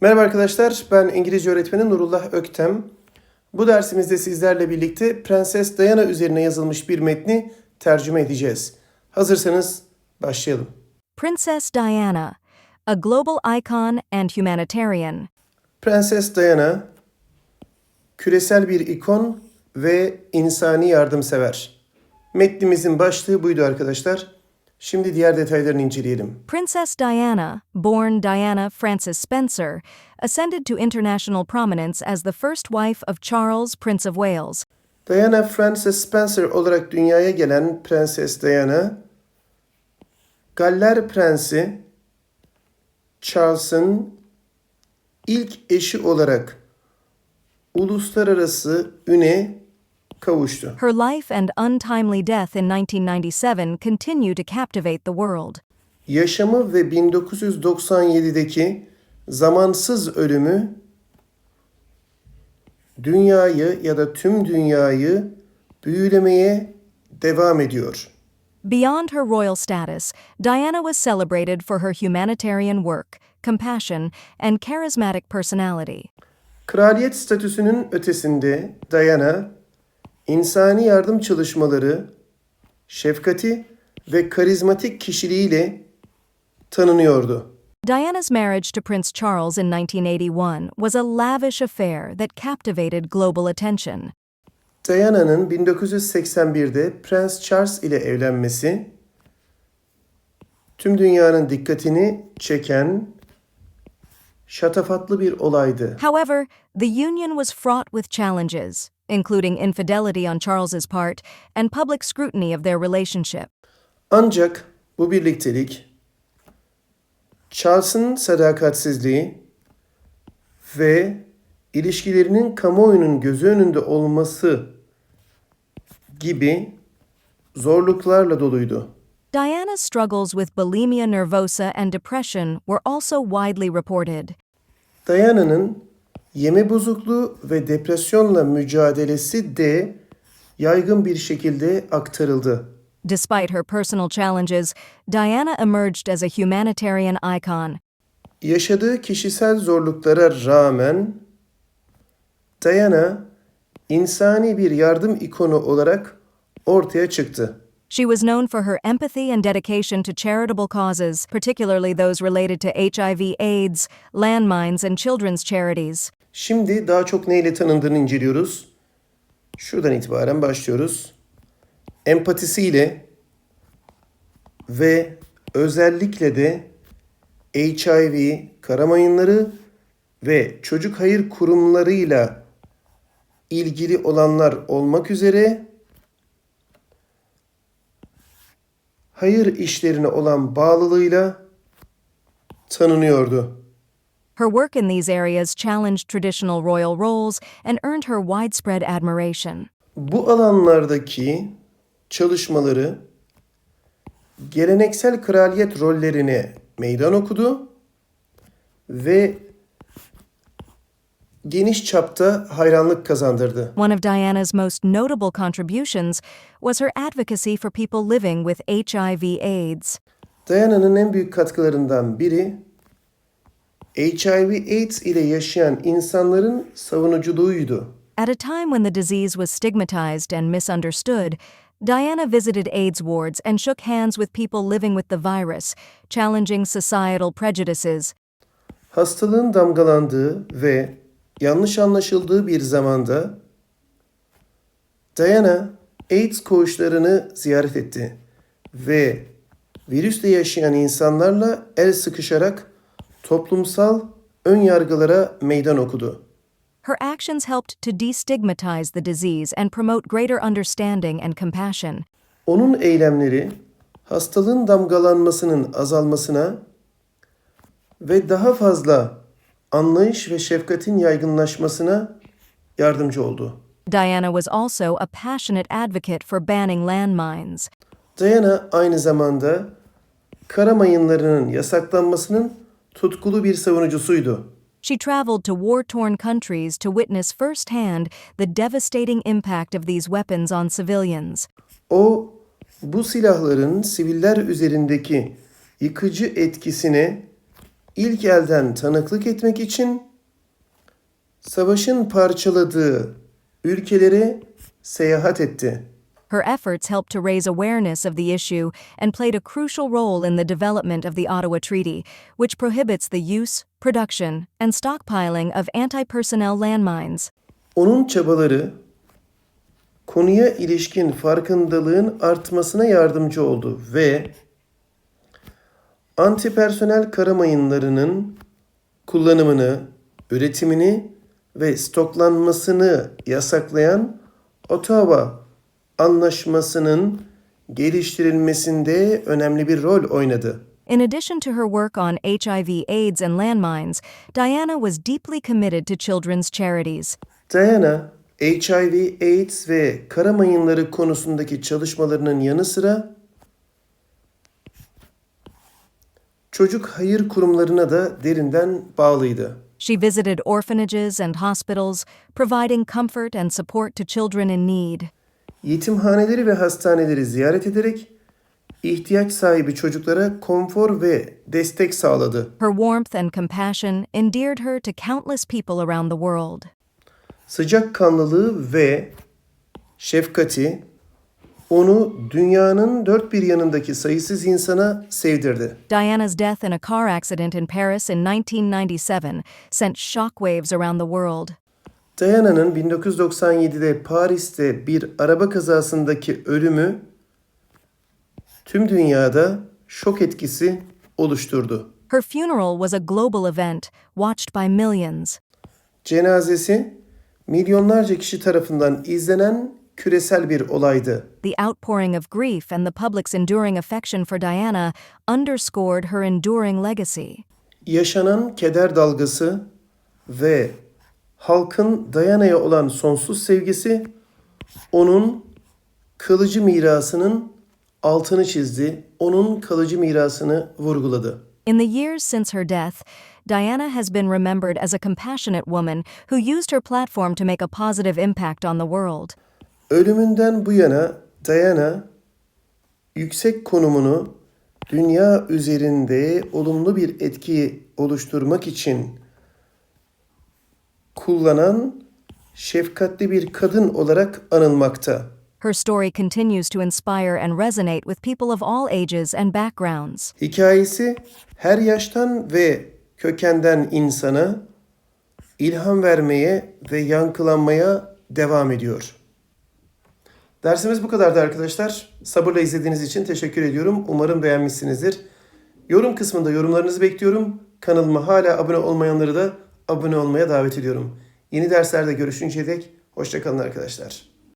Merhaba arkadaşlar, ben İngilizce öğretmeni Nurullah Öktem. Bu dersimizde sizlerle birlikte Prenses Diana üzerine yazılmış bir metni tercüme edeceğiz. Hazırsanız başlayalım. Princess Diana, a global icon and humanitarian. Prenses Diana, küresel bir ikon ve insani yardımsever. Metnimizin başlığı buydu arkadaşlar. Şimdi diğer detaylarını inceleyelim. Princess Diana, born Diana Frances Spencer, ascended to international prominence as the first wife of Charles, Prince of Wales. Diana Frances Spencer olarak dünyaya gelen Prenses Diana, Galler Prensi Charles'ın ilk eşi olarak uluslararası üne kavuştu. Her life and untimely death in 1997 continue to captivate the world. Yaşamı ve 1997'deki zamansız ölümü dünyayı ya da tüm dünyayı büyülemeye devam ediyor. Beyond her royal status, Diana was celebrated for her humanitarian work, compassion, and charismatic personality. Kraliyet statüsünün ötesinde Diana, insani yardım çalışmaları, şefkati ve karizmatik kişiliğiyle tanınıyordu. Diana's marriage to Prince Charles in 1981 was a lavish affair that captivated global attention. Diana'nın 1981'de Prens Charles ile evlenmesi tüm dünyanın dikkatini çeken şatafatlı bir olaydı. However, the union was fraught with challenges, including infidelity on Charles's part and public scrutiny of their relationship. Ancak bu birliktelik Charles'ın sadakatsizliği ve ilişkilerinin kamuoyunun gözü önünde olması gibi zorluklarla doluydu. Diana's struggles with bulimia nervosa and depression were also widely reported. Diana'nın yeme bozukluğu ve depresyonla mücadelesi de yaygın bir şekilde aktarıldı. Despite her personal challenges, Diana emerged as a humanitarian icon. Yaşadığı kişisel zorluklara rağmen Diana insani bir yardım ikonu olarak ortaya çıktı. She was known for her empathy and dedication to charitable causes, particularly those related to HIV, AIDS, landmines, and children's charities. Şimdi daha çok neyle tanındığını inceliyoruz. Şuradan itibaren başlıyoruz. Empatisiyle ve özellikle de HIV, kara mayınları ve çocuk hayır kurumlarıyla ilgili olanlar olmak üzere hayır işlerine olan bağlılığıyla tanınıyordu. Her work in these areas challenged traditional royal roles and earned her widespread admiration. Bu alanlardaki çalışmaları geleneksel kraliyet rollerine meydan okudu ve geniş çapta hayranlık kazandırdı. One of Diana's most notable contributions was her advocacy for people living with HIV/AIDS. Diana'nın en büyük katkılarından biri HIV AIDS ile yaşayan insanların savunuculuğuydu. At a time when the disease was stigmatized and misunderstood, Diana visited AIDS wards and shook hands with people living with the virus, challenging societal prejudices. Hastalığın damgalandığı ve yanlış anlaşıldığı bir zamanda Diana AIDS koğuşlarını ziyaret etti ve virüsle yaşayan insanlarla el sıkışarak toplumsal ön yargılara meydan okudu. Her actions helped to destigmatize the disease and promote greater understanding and compassion. Onun eylemleri hastalığın damgalanmasının azalmasına ve daha fazla anlayış ve şefkatin yaygınlaşmasına yardımcı oldu. Diana was also a passionate advocate for banning landmines. Diana aynı zamanda kara mayınlarının yasaklanmasının tutkulu bir savunucusuydu. She traveled to war torn countries to witness firsthand the devastating impact of these weapons on civilians. O bu silahların siviller üzerindeki yıkıcı etkisine ilk elden tanıklık etmek için savaşın parçaladığı ülkelere seyahat etti. Her efforts helped to raise awareness of the issue and played a crucial role in the development of the Ottawa Treaty, which prohibits the use, production, and stockpiling of anti personnel landmines. Onun çabaları konuya ilişkin farkındalığın artmasına yardımcı oldu ve antipersonel kara mayınlarının kullanımını, üretimini ve stoklanmasını yasaklayan Ottawa Anlaşması'nın geliştirilmesinde önemli bir rol oynadı. In addition to her work on HIV, AIDS, and landmines, Diana was deeply committed to children's charities. Diana, HIV, AIDS ve kara mayınları konusundaki çalışmalarının yanı sıra çocuk hayır kurumlarına da derinden bağlıydı. She visited orphanages and hospitals, providing comfort and support to children in need. Yetimhaneleri ve hastaneleri ziyaret ederek ihtiyaç sahibi çocuklara konfor ve destek sağladı. Her warmth and compassion endeared her to countless people around the world. Sıcakkanlılığı ve şefkati onu dünyanın dört bir yanındaki sayısız insana sevdirdi. Diana's death in a car accident in Paris in 1997 sent shockwaves around the world. Diana'nın 1997'de Paris'te bir araba kazasındaki ölümü tüm dünyada şok etkisi oluşturdu. Her funeral was a global event, watched by millions. Cenazesi milyonlarca kişi tarafından izlenen küresel bir olaydı. The outpouring of grief and the public's enduring affection for Diana underscored her enduring legacy. Yaşanan keder dalgası ve halkın Diana'ya olan sonsuz sevgisi onun kalıcı mirasının altını çizdi, onun kalıcı mirasını vurguladı. In the years since her death, Diana has been remembered as a compassionate woman who used her platform to make a positive impact on the world. Ölümünden bu yana Diana yüksek konumunu dünya üzerinde olumlu bir etki oluşturmak için kullanan şefkatli bir kadın olarak anılmakta. Her story continues to inspire and resonate with people of all ages and backgrounds. Hikayesi her yaştan ve kökenden insana ilham vermeye ve yankılanmaya devam ediyor. Dersimiz bu kadardı arkadaşlar. Sabırla izlediğiniz için teşekkür ediyorum. Umarım beğenmişsinizdir. Yorum kısmında yorumlarınızı bekliyorum. Kanalıma hala abone olmayanları da abone olmaya davet ediyorum. Yeni derslerde görüşünceye dek hoşçakalın arkadaşlar.